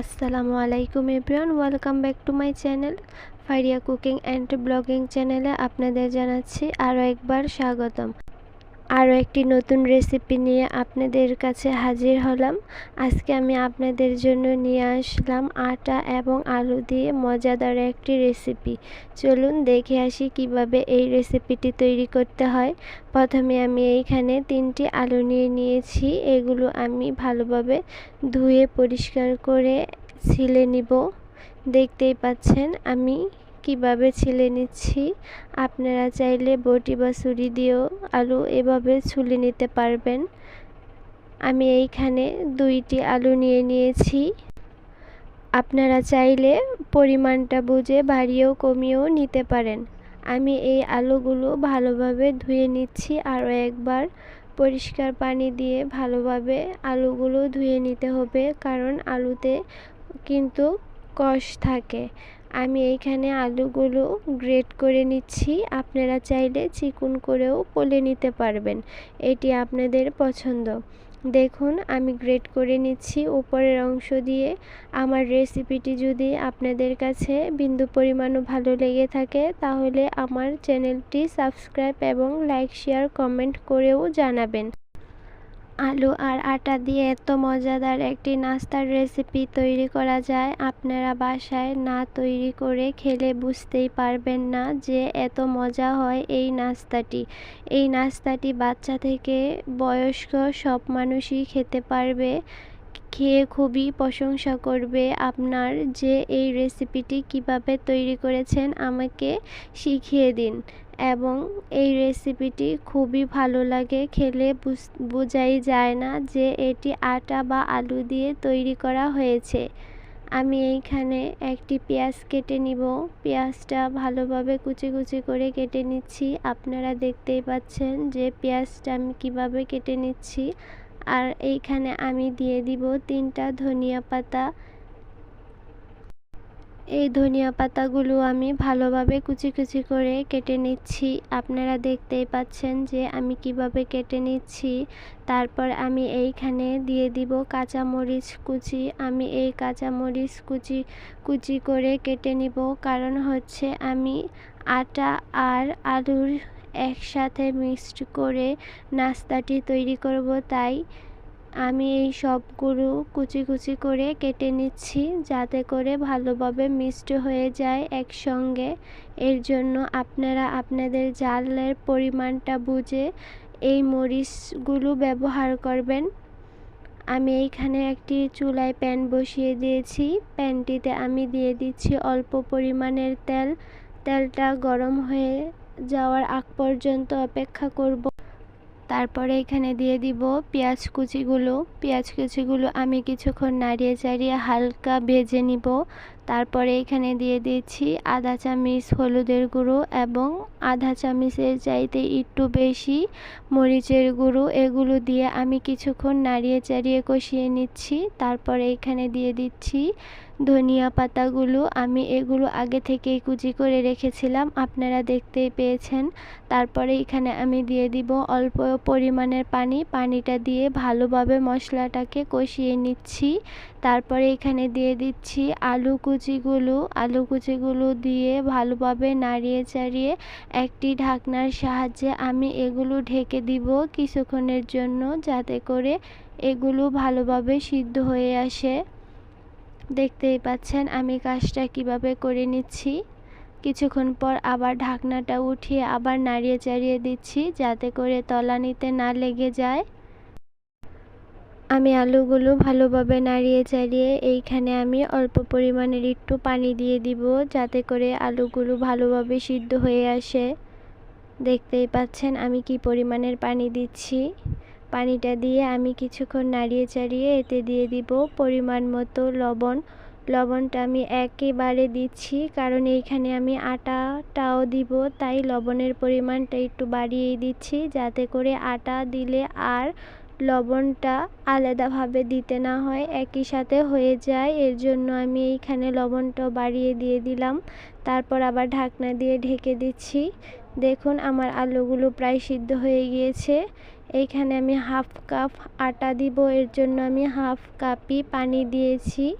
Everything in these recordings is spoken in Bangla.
আসসালামু আলাইকুম everyone, welcome back to my channel Fariya cooking and blogging চ্যানেলে আপনাদের জানাচ্ছি আরও একবার স্বাগতম। আরও একটি নতুন রেসিপি নিয়ে আপনাদের কাছে হাজির হলাম। আজকে আমি আপনাদের জন্য নিয়ে আসলাম আটা এবং আলু দিয়ে মজাদার একটি রেসিপি চলুন দেখে আসি কীভাবে এই রেসিপিটি তৈরি করতে হয়। প্রথমে আমি এইখানে তিনটি আলু নিয়ে নিয়েছি। এগুলো আমি ভালোভাবে ধুয়ে পরিষ্কার করে ছিলে নিব। দেখতেই পাচ্ছেন, আমি কীভাবে ছিলে নিচ্ছি? আপনারা চাইলে বটি বা ছুরি দিয়েও আলু এভাবে ছুলে নিতে পারবেন। আমি এইখানে দুইটি আলু নিয়ে নিয়েছি। আপনারা চাইলে পরিমাণটা বুঝে বাড়িয়েও কমিয়েও নিতে পারেন। আমি এই আলুগুলো ভালোভাবে ধুয়ে নিচ্ছি আরও একবার পরিষ্কার পানি দিয়ে ভালোভাবে আলুগুলো ধুয়ে নিতে হবে, কারণ আলুতে কিন্তু কষ থাকে। আমি এইখানে আলুগুলো গ্রেট করে নিচ্ছি। আপনারা চাইলে চিকুন করেও পলে নিতে পারবেন। এটি আপনাদের পছন্দ। দেখুন, আমি গ্রেট করে নিচ্ছি উপরের অংশ দিয়ে। আমার রেসিপিটি যদি আপনাদের কাছে বিন্দু পরিমাণও ভালো লেগে থাকে, তাহলে আমার চ্যানেলটি সাবস্ক্রাইব এবং লাইক, শেয়ার, কমেন্ট করেও জানাবেন। আলু আর আটা দিয়ে এত মজাদার একটি নাস্তার রেসিপি তৈরি করা যায়, আপনারা বাসায় না তৈরি করে খেলে বুঝতেই পারবেন না যে এত মজা হয় এই নাস্তাটি। এই নাস্তাটি বাচ্চা থেকে বয়স্ক সব মানুষই খেতে পারবে, খেয়ে খুবই প্রশংসা করবে আপনার যে এই রেসিপিটি কীভাবে তৈরি করেছেন, আমাকে শিখিয়ে দিন। এবং এই রেসিপিটি খুবই ভালো লাগে। খেলে বোঝাই যায় না যে এটি আটা বা আলু দিয়ে তৈরি করা হয়েছে। আমি এইখানে একটি পেঁয়াজ কেটে নিব। পেঁয়াজটা ভালোভাবে কুচি কুচি করে কেটে নিচ্ছি। আপনারা দেখতেই পাচ্ছেন যে পেঁয়াজটা আমি কীভাবে কেটে নিচ্ছি। আর এইখানে আমি দিয়ে দিব তিনটা ধনিয়া পাতা। এই ধনিয়া পাতাগুলো আমি ভালোভাবে কুচি কুচি করে কেটে নিচ্ছি। আপনারা দেখতেই পাচ্ছেন যে আমি কীভাবে কেটে নিচ্ছি। তারপর আমি এইখানে দিয়ে দিব কাঁচা মরিচ কুচি। আমি এই কাঁচা মরিচ কুচি কুচি করে কেটে নিব। কারণ হচ্ছে আমি আটা আর আলুর একসাথে মিক্সড করে নাস্তাটি তৈরি করব, তাই আমি এই সবগুলো কুচি কুচি করে কেটে নিচ্ছি যাতে করে ভালোভাবে মিক্সড হয়ে যায় একসঙ্গে। এর জন্য আপনারা আপনাদের জালের পরিমাণটা বুঝে এই মরিচগুলো ব্যবহার করবেন। আমি এইখানে একটি চুলায় প্যান বসিয়ে দিয়েছি। প্যানটিতে আমি দিয়ে দিচ্ছি অল্প পরিমাণের তেল। তেলটা গরম হয়ে যাওয়ার আগ পর্যন্ত অপেক্ষা করব। তারপরে এখানে দিয়ে দিব পেঁয়াজ কুচিগুলো। পেঁয়াজ কুচিগুলো আমি কিছুক্ষণ নাড়িয়ে চাড়িয়ে হালকা ভেজে নিব। তারপরে এখানে দিয়ে দিচ্ছি আধা চামচ হলুদের গুঁড়ো এবং আধা চামচের চাইতে একটু বেশি মরিচের গুঁড়ো। এগুলো দিয়ে আমি কিছুক্ষণ নাড়িয়ে চাড়িয়ে কষিয়ে নিচ্ছি। তারপরে এখানে দিয়ে দিচ্ছি ধনিয়া পাতাগুলো। আমি এগুলো আগে থেকেই কুচি করে রেখেছিলাম, আপনারা দেখতেই পেয়েছেন। তারপরে এখানে আমি দিয়ে দিব অল্প পরিমাণের পানি। পানিটা দিয়ে ভালোভাবে মশলাটাকে কষিয়ে নিচ্ছি। তারপরে এখানে দিয়ে দিচ্ছি আলু কুচিগুলো, আলু কুচিগুলো দিয়ে ভালোভাবে নাড়িয়ে চাড়িয়ে একটি ঢাকনার সাহায্যে আমি এগুলো ঢেকে দিব কিছুক্ষণের জন্য যাতে করে এগুলো ভালোভাবে সিদ্ধ হয়ে আসে। দেখতেই পাচ্ছেন আমি কাজটা কীভাবে করে নিচ্ছি। কিছুক্ষণ পর আবার ঢাকনাটা উঠিয়ে আবার নাড়িয়ে চাড়িয়ে দিচ্ছি যাতে করে তলানিতে না লেগে যায়। আমি আলুগুলো ভালোভাবে নাড়িয়ে চাড়িয়ে এইখানে আমি অল্প পরিমাণের একটু পানি দিয়ে দিব যাতে করে আলুগুলো ভালোভাবে সিদ্ধ হয়ে আসে। দেখতেই পাচ্ছেন আমি কি পরিমাণের পানি দিচ্ছি। পানিটা দিয়ে আমি কিছুক্ষণ নাড়িয়ে চাড়িয়ে এতে দিয়ে দিব পরিমাণ মতো লবণ। লবণটা আমি একেবারে দিচ্ছি কারণ এইখানে আমি আটাটাও দিব, তাই লবণের পরিমাণটা একটু বাড়িয়েই দিচ্ছি যাতে করে আটা দিলে আর লবণটা আলাদাভাবে দিতে না হয়, একই সাথে হয়ে যায়। এর জন্য আমি এইখানে লবণটাও বাড়িয়ে দিয়ে দিলাম। তারপর আবার ঢাকনা দিয়ে ঢেকে দিচ্ছি। দেখুন, আমার আলুগুলো প্রায় সিদ্ধ হয়ে গিয়েছে। এইখানে আমি হাফ কাপ আটা দিব। এর জন্য আমি হাফ কাপই পানি দিয়েছি।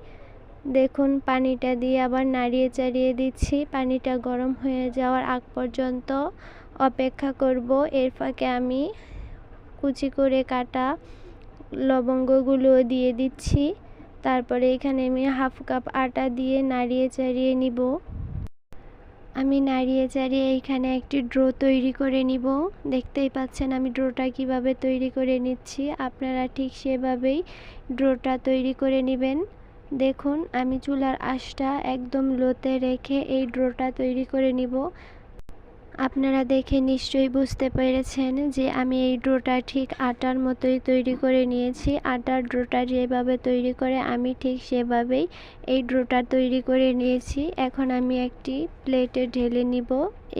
দেখুন, পানিটা দিয়ে আবার নাড়িয়ে চাড়িয়ে দিচ্ছি। পানিটা গরম হয়ে যাওয়ার আগ পর্যন্ত অপেক্ষা করব। এর ফাঁকে আমি কুচি করে কাটা লবঙ্গগুলো দিয়ে দিচ্ছি। তারপরে এখানে আমি হাফ কাপ আটা দিয়ে নাড়িয়ে চাড়িয়ে নিব। আমি নাড়িয়ে চাড়িয়ে এইখানে একটি ড্রো তৈরি করে নিব। দেখতেই পাচ্ছেন আমি ড্রোটা কীভাবে তৈরি করে নিচ্ছি। আপনারা ঠিক সেভাবেই ড্রোটা তৈরি করে নেবেন। দেখুন, আমি চুলার আঁশটা একদম লোতে রেখে এই ড্রোটা তৈরি করে নিব। আপনারা দেখে নিশ্চয়ই বুঝতে পেরেছেন যে আমি এই ড্রোটা ঠিক আটার মতোই তৈরি করে নিয়েছি। আটার ড্রোটা যেভাবে তৈরি করে আমি ঠিক সেভাবেই এই ড্রোটা তৈরি করে নিয়েছি। এখন আমি একটি প্লেটে ঢেলে নিব।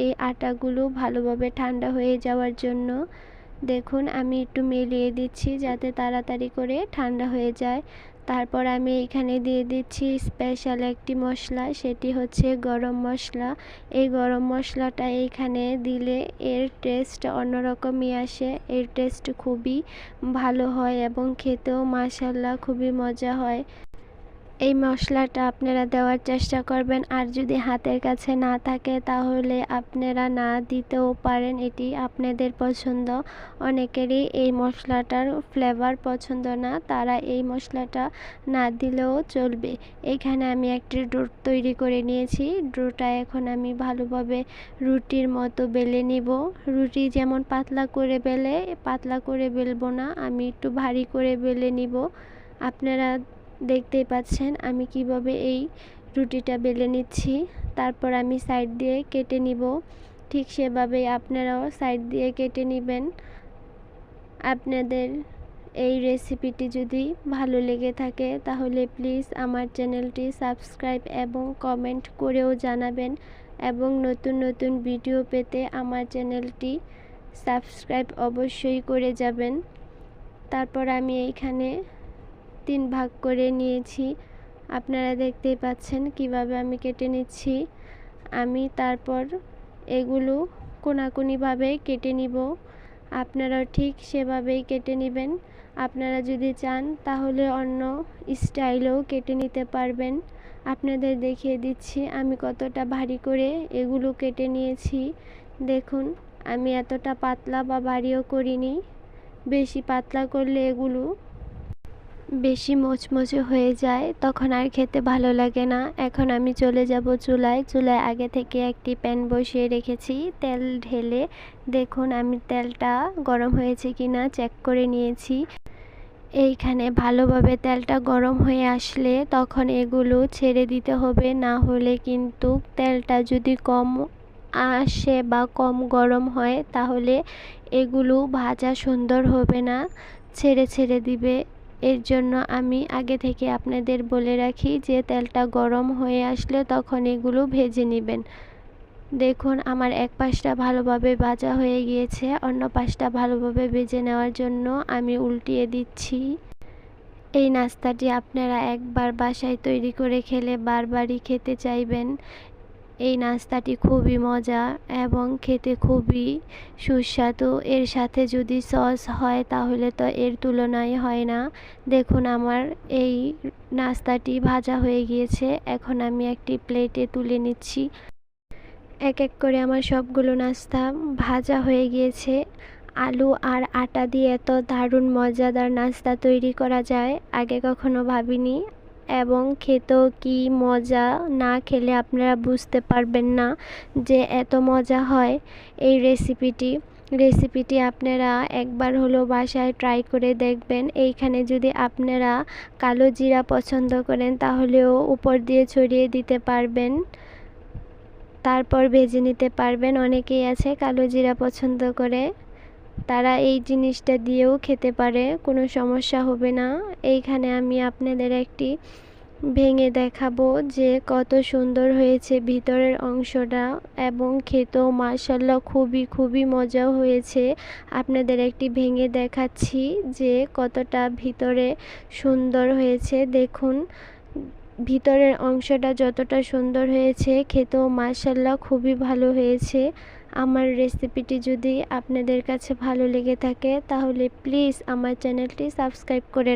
এই আটাগুলো ভালোভাবে ঠান্ডা হয়ে যাওয়ার জন্য দেখুন, আমি একটু মিলিয়ে দিচ্ছি যাতে তাড়াতাড়ি করে ঠান্ডা হয়ে যায়। তারপর আমি এখানে দিয়ে দিচ্ছি স্পেশাল একটি মশলা, সেটি হচ্ছে গরম মশলা। এই গরম মশলাটা এইখানে দিলে এর টেস্ট অন্যরকমই আসে, এর টেস্ট খুবই ভালো হয় এবং খেতেও মাসাল্লা খুবই মজা হয়। এই মশলাটা আপনারা দেওয়ার চেষ্টা করবেন। আর যদি হাতের কাছে না থাকে, তাহলে আপনারা না দিতেও পারেন। এটি আপনাদের পছন্দ। অনেকেরই এই মশলাটার ফ্লেভার পছন্দ না। তারা এই মশলাটা না দিলেও চলবে। এখানে আমি একটি ডো তৈরি করে নিয়েছি। ডোটা এখন আমি ভালোভাবে রুটির মতো বেলে নিব। রুটি যেমন পাতলা করে বেলে, পাতলা করে বেলবো না। আমি একটু ভারী করে বেলে নিব। আপনারা দেখতেই পাচ্ছেন আমি কীভাবে এই রুটিটা বেলে নিচ্ছি। তারপর আমি সাইড দিয়ে কেটে নিব। ঠিক সেভাবেই আপনারাও সাইড দিয়ে কেটে নেবেন। আপনাদের এই রেসিপিটি যদি ভালো লেগে থাকে তাহলে প্লিজ আমার চ্যানেলটি সাবস্ক্রাইব এবং কমেন্ট করেও জানাবেন এবং নতুন নতুন ভিডিও পেতে আমার চ্যানেলটি সাবস্ক্রাইব অবশ্যই করে যাবেন। তারপর আমি এইখানে তিন ভাগ করে নিয়েছি। আপনারা দেখতেই পাচ্ছেন কীভাবে আমি কেটে নিচ্ছি। আমি তারপর এগুলো কোনাকুনিভাবে কেটে নিব। আপনারাও ঠিক সেভাবেই কেটে নেবেন। আপনারা যদি চান তাহলে অন্য স্টাইলেও কেটে নিতে পারবেন। আপনাদের দেখিয়ে দিচ্ছি আমি কতটা ভারী করে এগুলো কেটে নিয়েছি। দেখুন, আমি এতটা পাতলা বা ভারীও করিনি। বেশি পাতলা করলে এগুলো বেশি মোচমোচে হয়ে যায়, তখন আর খেতে ভালো লাগে না। এখন আমি চলে যাব চুলায়। চুলায় আগে থেকে একটি প্যান বসিয়ে রেখেছি। তেল ঢেলে দেখুন আমি তেলটা গরম হয়েছে কি না চেক করে নিয়েছি। এইখানে ভালোভাবে তেলটা গরম হয়ে আসলে তখন এগুলো ছেড়ে দিতে হবে। না হলে কিন্তু তেলটা যদি কম আসে বা কম গরম হয়, তাহলে এগুলো ভাজা সুন্দর হবে না। ছেড়ে ছেড়ে দিবে। এর জন্য আমি আগে থেকে আপনাদের বলে রাখি যে তেলটা গরম হয়ে আসলে তখন এগুলো ভেজে নেবেন। দেখুন, আমার এক পাশটা ভালোভাবে ভাজা হয়ে গিয়েছে। অন্য পাশটা ভালোভাবে ভেজে নেওয়ার জন্য আমি উল্টিয়ে দিচ্ছি। এই নাস্তাটি আপনারা একবার বাসায় তৈরি করে খেলে বারবারই খেতে চাইবেন। এই নাস্তাটি খুবই মজা এবং খেতে খুবই সুস্বাদু। এর সাথে যদি সস হয়, তাহলে তো এর তুলনায় হয় না। দেখুন আমার এই নাস্তাটি ভাজা হয়ে গিয়েছে। এখন আমি একটি প্লেটে তুলে নিচ্ছি। এক এক করে আমার সবগুলো নাস্তা ভাজা হয়ে গিয়েছে। আলু আর আটা দিয়ে এত দারুণ, মজাদার নাস্তা তৈরি করা যায়, আগে কখনো ভাবিনি। এবং খেতেও কি মজা না খেলে আপনারা বুঝতে পারবেন না যে এত মজা হয় এই রেসিপিটি। রেসিপিটি আপনারা একবার হলো বাসায় ট্রাই করে দেখবেন। এইখানে যদি আপনারা কালো জিরা পছন্দ করেন তাহলেও উপর দিয়ে ছড়িয়ে দিতে পারবেন। তারপর ভেজে নিতে পারবেন। অনেকেই আছে কালো জিরা পছন্দ করে। তারা এই জিনিসটা দিয়েও খেতে পারে, কোনো সমস্যা হবে না। এইখানে আমি আপনাদের একটি ভেঙে দেখাবো যে কত সুন্দর হয়েছে ভিতরের অংশটা এবং খেতেও মার্শাল্লাহ খুবই খুবই মজাও হয়েছে। আপনাদের একটি ভেঙে দেখাচ্ছি যে কতটা ভিতরে সুন্দর হয়েছে। দেখুন, ভিতরের অংশটা যতটা সুন্দর হয়েছে, খেতেও মার্শাল্লাহ খুবই ভালো হয়েছে। আমার রেসিপিটি যদি আপনাদের কাছে ভালো লেগে থাকে তাহলে প্লিজ আমার চ্যানেলটি সাবস্ক্রাইব করে